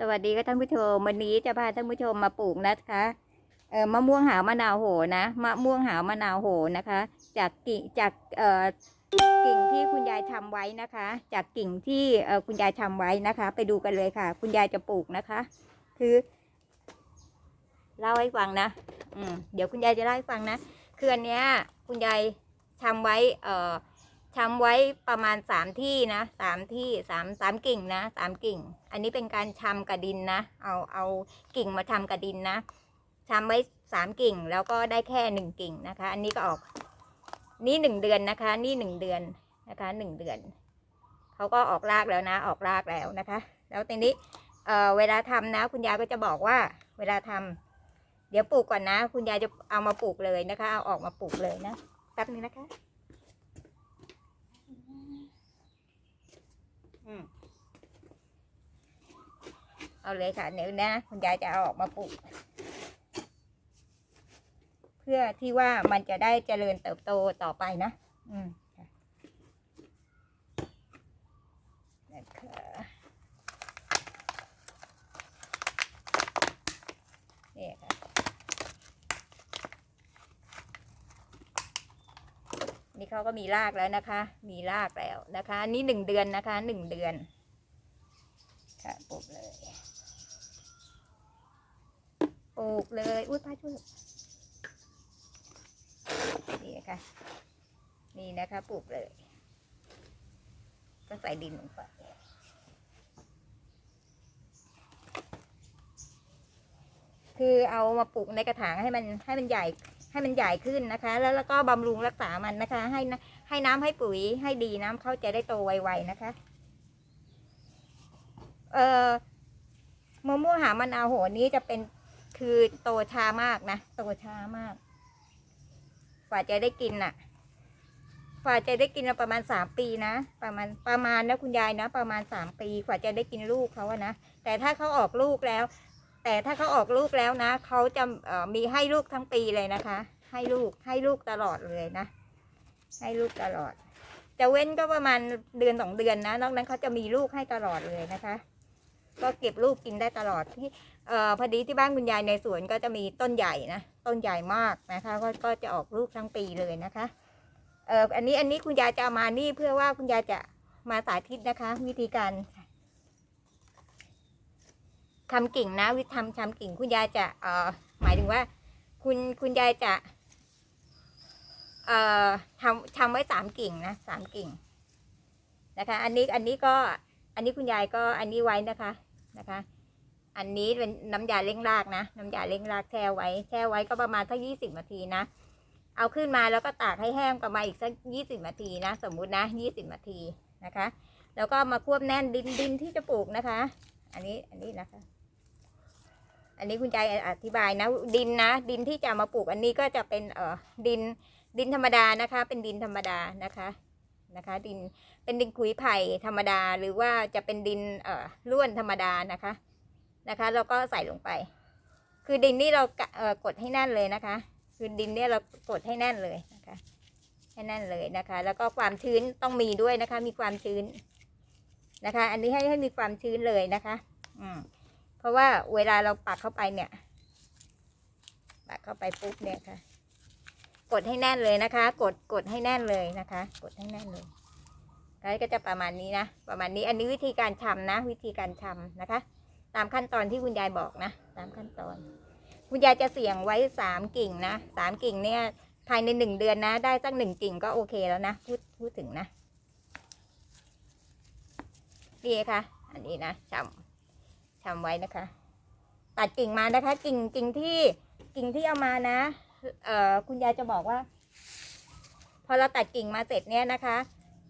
สวัสดีค่ะท่านผู้ชมวันนี้จะพาท่านผู้ชมมาปลูกนะคะเอ่อมะม่วงหาวมะนาวโหนะมะม่วงหาวมะนาวโหนะคะ จากกิ่งจากเอ่อกิ่งที่คุณยายทำไว้นะคะ จากกิ่งที่เอ่อคุณยายทำไว้นะคะ ไปดูกันเลยค่ะ คุณยายจะปลูกนะคะ คือเล่าให้ฟังนะอืมเดี๋ยวคุณยายจะเล่าให้ฟังนะคืออันเนี้ยคุณยายทำไว้เอ่อ ทำไว้ประมาณสามที่นะสามที่สามสามกิ่งนะสามกิ่ง อันนี้เป็นการทำกับดินนะ เอาเอากิ่งมาทำกับดินนะทำไว้สามกิ่งแล้วก็ได้แค่หนึ่งกิ่งนะคะ อันนี้ก็ออก นี่หนึ่งเดือนนะคะ นี่หนึ่งเดือนนะคะหนึ่งเดือนเขาก็ออกรากแล้วนะ ออกรากแล้วนะคะ แล้วทีนี้เอ่อเวลาทำนะ คุณยายก็จะบอกว่า เวลาทำเดี๋ยวปลูกก่อนนะ คุณยายจะเอามาปลูกเลยนะคะ เอาออกมาปลูกเลยนะแป๊บนึงนะคะ อืม เอาเลยค่ะเดี๋ยวนะคุณยายจะเอาออกมาปลูก เพื่อที่ว่ามันจะได้เจริญเติบโตต่อไปนะ อืมค่ะนะคะนี่ค่ะนี่ เขาก็มีรากแล้วนะคะ มีรากแล้วนะคะ นี่หนึ่งเดือนนะคะหนึ่งเดือน ค่ะปลูกเลยปลูกเลย อุ้ยป้าช่วยนี่นะคะนี่นะคะปลูกเลย ก็ใส่ดินลงไปคือเอามาปลูกในกระถางให้มันให้มันใหญ่ ให้มันใหญ่ขึ้นนะคะ แล้วแล้วก็บำรุงรักษามันนะคะ ให้นะให้น้ำให้ปุ๋ยให้ดีน้ำเขาจะได้โตไวๆนะคะ เอ่อมะม่วงหามะนเอาโหนี้จะเป็นคือโตช้ามากนะโตช้ามากกว่าจะได้กินน่ะกว่าจะได้กินประมาณสามปีนะประมาณประมาณนะคุณยายนะ ประมาณสามปีกว่าจะได้กินลูกเขาอะนะแต่ถ้าเขาออกลูกแล้ว แต่ถ้าเขาออกลูกแล้วนะเขาจะมีให้ลูกทั้งปีเลยนะคะ ให้ลูกให้ลูกตลอดเลยนะ ให้ลูกตลอด จะเว้นก็ประมาณเดือนสองเดือนนะ นอกนั้นเขาจะมีลูกให้ตลอดเลยนะคะ ก็เก็บลูกกินได้ตลอดที่เอ่อพอดีที่บ้านคุณยายในสวนก็จะมีต้นใหญ่นะต้นใหญ่มากนะคะก็ก็จะออกลูกทั้งปีเลยนะคะเอ่ออันนี้อันนี้คุณยายจะมานี่เพื่อว่าคุณยายจะมาสาธิตนะคะ วิธีการ ทำกิ่งนะ วิธีทำทำกิ่งคุณยายจะเอ่อหมายถึงว่า คุณคุณยายจะเอ่อทำทำไว้สามกิ่งนะสามกิ่งนะคะ อันนี้อันนี้ก็อันนี้คุณยายก็อันนี้ไว้นะคะนะคะ อันนี้เป็นน้ำยาเล้งรากนะ น้ำยาเล้งรากแช่ไว้แช่ไว้ก็ประมาณสักยี่สิบนาทีนะเอาขึ้นมาแล้วก็ตากให้แห้งประมาณอีกสักยี่สิบนาทีนะ สมมุตินะยี่สิบนาทีนะคะ แล้วก็มาควบแน่นดินดินที่จะปลูกนะคะ อันนี้อันนี้นะคะ อันนี้คุณยายอธิบายนะ ดินนะ ดินที่จะมาปลูกอันนี้ก็จะเป็นเอ่อดินดินธรรมดานะคะ เป็นดินธรรมดานะคะนะคะ ดินเป็นดินขุยไผ่ธรรมดา หรือว่าจะเป็นดินเอ่อร่วนธรรมดานะคะนะคะแล้วก็ใส่ลงไป คือดินนี่เรากเอ่อกดให้แน่นเลยนะคะ คือดินเนี่ยเรากดให้แน่นเลยนะคะให้แน่นเลยนะคะ แล้วก็ความชื้นต้องมีด้วยนะคะ มีความชื้นนะคะ อันนี้ให้ให้มีความชื้นเลยนะคะ อืม เพราะว่าเวลาเราปักเข้าไปเนี่ยปักเข้าไปปุ๊บเนี่ยค่ะ กดให้แน่นเลยนะคะ กดกดให้แน่นเลยนะคะ กดให้แน่นเลยก็จะประมาณนี้นะ ประมาณนี้อันนี้วิธีการทำนะ วิธีการทำนะคะ ตามขั้นตอนที่คุณยายบอกนะ ตามขั้นตอน คุณยายจะเสี่ยงไว้สามกิ่งนะสามกิ่งเนี่ยภายในหนึ่งเดือนนะ ได้สักหนึ่งกิ่งก็โอเคแล้วนะ พูดพูดถึงนะนี่ค่ะ อันนี้นะทำ ทำไว้นะคะ ตัดกิ่งมานะคะ กิ่งกิ่งที่กิ่งที่เอามานะ เอ่อคุณยายจะบอกว่า พอเราตัดกิ่งมาเสร็จเนี่ยนะคะ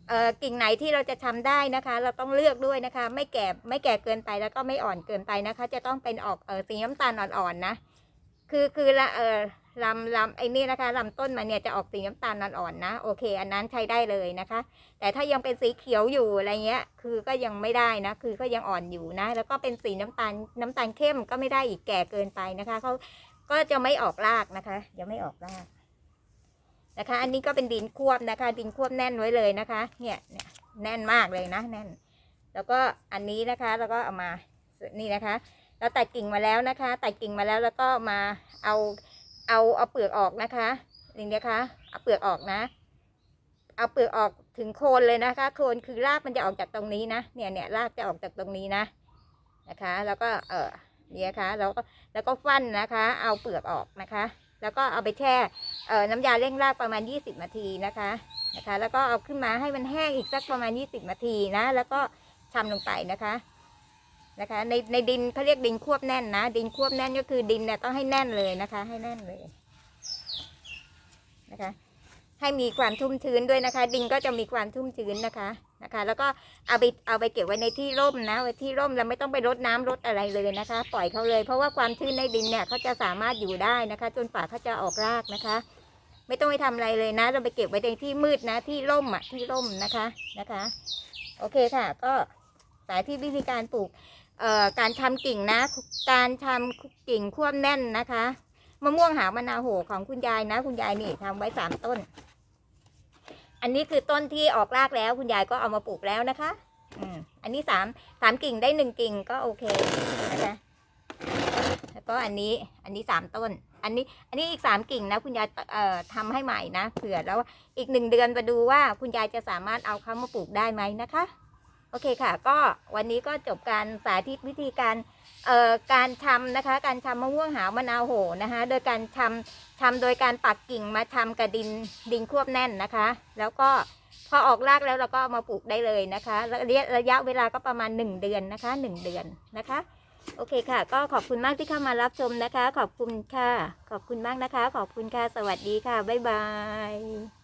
เอ่อกิ่งไหนที่เราจะทำได้นะคะ เราต้องเลือกด้วยนะคะ ไม่แก่ไม่แก่เกินไปแล้วก็ไม่อ่อนเกินไปนะคะ จะต้องเป็นออกเออสีน้ำตาลอ่อนๆนะ คือคือละเออ ลำลำไอ้นี่นะคะลำต้นมันเนี่ยจะออกสีน้ำตาลอ่อนๆนะโอเค อันนั้นใช้ได้เลยนะคะ แต่ถ้ายังเป็นสีเขียวอยู่อะไรเงี้ย คือก็ยังไม่ได้นะ คือก็ยังอ่อนอยู่นะ แล้วก็เป็นสีน้ำตาลน้ำตาลเข้มก็ไม่ได้อีกแก่เกินไปนะคะเขาก็จะไม่ออกรากนะคะยังไม่ออกรากนะคะ อันนี้ก็เป็นดินควบนะคะ ดินควบแน่นไว้เลยนะคะ เนี่ยเนี่ยแน่นมากเลยนะแน่น แล้วก็อันนี้นะคะแล้วก็เอามานี่นะคะ เราตัดกิ่งมาแล้วนะคะ ตัดกิ่งมาแล้วแล้วก็มาเอา เอาเอาเปลือกออกนะคะนี่นะคะเอาเปลือกออกนะ เอาเปลือกออกถึงโคนเลยนะคะ โคนคือรากมันจะออกจากตรงนี้นะ เนี่ยเนี่ยรากจะออกจากตรงนี้นะนะคะ แล้วก็เออเนี่ยนะคะแล้วก็แล้วก็ฟันนะคะ เอาเปลือกออกนะคะ แล้วก็เอาไปแช่เอ่อน้ำยาเร่งรากประมาณ 20 นาทีนะคะนะคะ แล้วก็เอาขึ้นมาให้มันแห้งอีกสักประมาณ 20 นาทีนะ แล้วก็ชำลงไปนะคะ นะคะในในดินเขาเรียกดินควบแน่นนะ ดินควบแน่นก็คือดินเนี่ยต้องให้แน่นเลยนะคะ ให้แน่นเลยนะคะ ให้มีความชุ่มชื้นด้วยนะคะ ดินก็จะมีความชุ่มชื้นนะคะนะคะ แล้วก็เอาไปเอาไปเก็บไว้ในที่ร่มนะไว้ที่ร่มแล้วไม่ต้องไปรดน้ำรดอะไรเลยนะคะ ปล่อยเขาเลย เพราะว่าความชื้นในดินเนี่ยเขาจะสามารถอยู่ได้นะคะ จนฝ่าเขาจะออกรากนะคะ ไม่ต้องไปทำอะไรเลยนะ เราไปเก็บไว้ในที่มืดนะ ที่ร่มอะที่ร่มนะคะนะคะ โอเคค่ะ ก็สายที่วิธีการปลูก การทำกิ่งนะ การทำกิ่งควบแน่นนะคะมะม่วงหาวมะนาวโหของคุณยายนะ คุณยายนี่ทำไว้สามต้น อันนี้คือต้นที่ออกรากแล้ว คุณยายก็เอามาปลูกแล้วนะคะอืมอันนี้สามสามกิ่งได้หนึ่งกิ่งก็โอเคนะคะแล้วก็อันนี้อันนี้สามต้น อันนี้อันนี้อีกสามกิ่งนะ คุณยายเอ่อทำให้ใหม่นะเผื่อแล้วอีกหนึ่งเดือนมาดูว่าคุณยายจะสามารถเอาเขามาปลูกได้ไหมนะคะ โอเคค่ะ ก็วันนี้ก็จบการสาธิตวิธีการเอ่อการทำนะคะ การทำมะม่วงหาวมะนาวโหนะคะ โดยการทำทำโดยการปักกิ่งมาทำกับดินดินควบแน่นนะคะ แล้วก็พอออกรากแล้วเราก็มาปลูกได้เลยนะคะระยะระยะเวลาก็ประมาณ 1 เดือนนะคะ 1 เดือนนะคะ โอเคค่ะ ก็ขอบคุณมากที่เข้ามารับชมนะคะ ขอบคุณค่ะ ขอบคุณมากนะคะ ขอบคุณค่ะ สวัสดีค่ะ บ๊ายบาย